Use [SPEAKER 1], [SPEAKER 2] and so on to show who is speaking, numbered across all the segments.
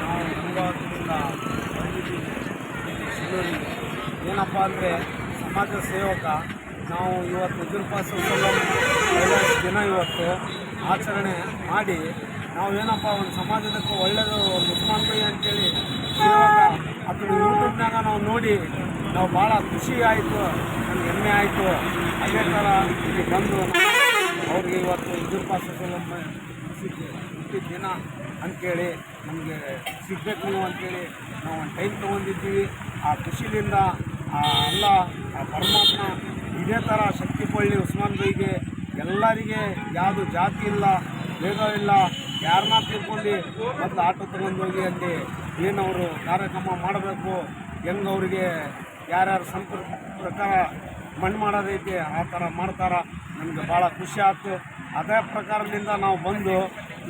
[SPEAKER 1] ನಾವು ಏನಪ್ಪ ಅಂದರೆ ಸಮಾಜ ಸೇವಕ, ನಾವು ಇವತ್ತು ಒಳ್ಳೆಯ ದಿನ ಇವತ್ತು ಆಚರಣೆ ಮಾಡಿ, ನಾವು ಏನಪ್ಪ ಒಂದು ಸಮಾಜದಕ್ಕೂ ಒಳ್ಳೆಯದು ಒಂದು ಮುಖ್ಯಮಂತ್ರಿ ಅಂತೇಳಿ ಸೇವಕ ಅದನ್ನು ಯೂಟ್ಯೂಬ್ನಾಗ ನಾವು ನೋಡಿ, ನಾವು ಭಾಳ ಖುಷಿ ಆಯಿತು, ನಮ್ಗೆ ಹೆಮ್ಮೆ ಆಯಿತು. ಅದೇ ಥರ ಇಲ್ಲಿ ಬಂದು ಇವತ್ತು ಯಡಿಯೂರಪ್ಪ ಸೌಲಭ್ಯ ಹುಟ್ಟಿದ ದಿನ ಅಂಥೇಳಿ ನಮಗೆ ಸಿಗ್ಬೇಕು ನೀವು ಅಂತೇಳಿ ನಾವು ಒಂದು ಟೈಮ್ ತೊಗೊಂಡಿದ್ದೀವಿ. ಆ ಖುಷಿಯಿಂದ ಆ ಅಲ್ಲ ಆ ಪರಮಾತ್ಮ ಇದೇ ಥರ ಶಕ್ತಿ ಕೊಳ್ಳಿ ಉಸ್ಮಾನ್ ಬೈಗೆ ಎಲ್ಲರಿಗೆ ಯಾವುದು ಜಾತಿ ಇಲ್ಲ, ಭೇದ ಇಲ್ಲ ಯಾರನ್ನ ತಿಳ್ಕೊಂಡು ಮತ್ತು ಆಟೋ ತೊಗೊಂಡು ಹೋಗಿ ಅಲ್ಲಿ ಏನವರು ಕಾರ್ಯಕ್ರಮ ಮಾಡಬೇಕು, ಹೆಂಗೆ ಅವರಿಗೆ ಯಾರ್ಯಾರು ಸಂಪರ್ಕ ಪ್ರಕಾರ ಮಣ್ಣು ಮಾಡೋದೈತಿ ಆ ಥರ ಮಾಡ್ತಾರ. ನಮಗೆ ಭಾಳ ಖುಷಿ ಆಯ್ತು ಅದೇ ಪ್ರಕಾರದಿಂದ ನಾವು ಬಂದು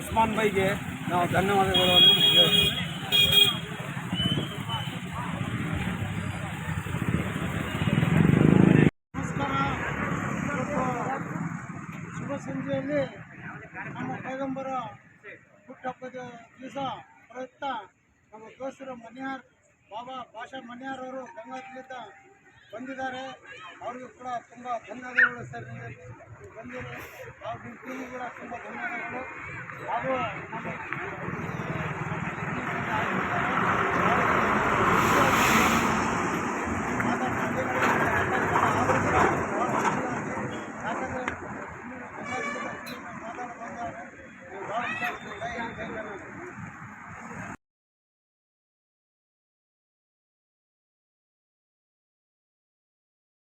[SPEAKER 1] ಉಸ್ಮಾನ್ ಬೈಗೆ ನಾವು ಧನ್ಯವಾದಗಳು ಹೇಳ್ತೀವಿ.
[SPEAKER 2] ನಮಸ್ಕಾರ. ಶುಭ ಸಂಜೆಯಲ್ಲಿ ನಮ್ಮ ಪೈಗಂಬರ ಹುಟ್ಟಹಬ್ಬದ ದಿವಸ ಪ್ರಯುಕ್ತ ನಮ್ಮ ದೋಸ್ತರು ಮನ್ಯಾರ್, ಬಾಬಾ ಭಾಷಾ ಮನ್ಯಾರ್ ಅವರು ಬಂದಿದ್ದಾರೆ. ಅವ್ರಿಗೂ ಕೂಡ ತುಂಬ ಧನ್ಯವಾದಗಳು ಸರ್ ನೀವು ಅವ್ರ ಟೀಮ್ ಕೂಡ ತುಂಬ ಧನ್ಯವಾದಗಳು. ಹಾಗೂ ಯಾಕಂದರೆ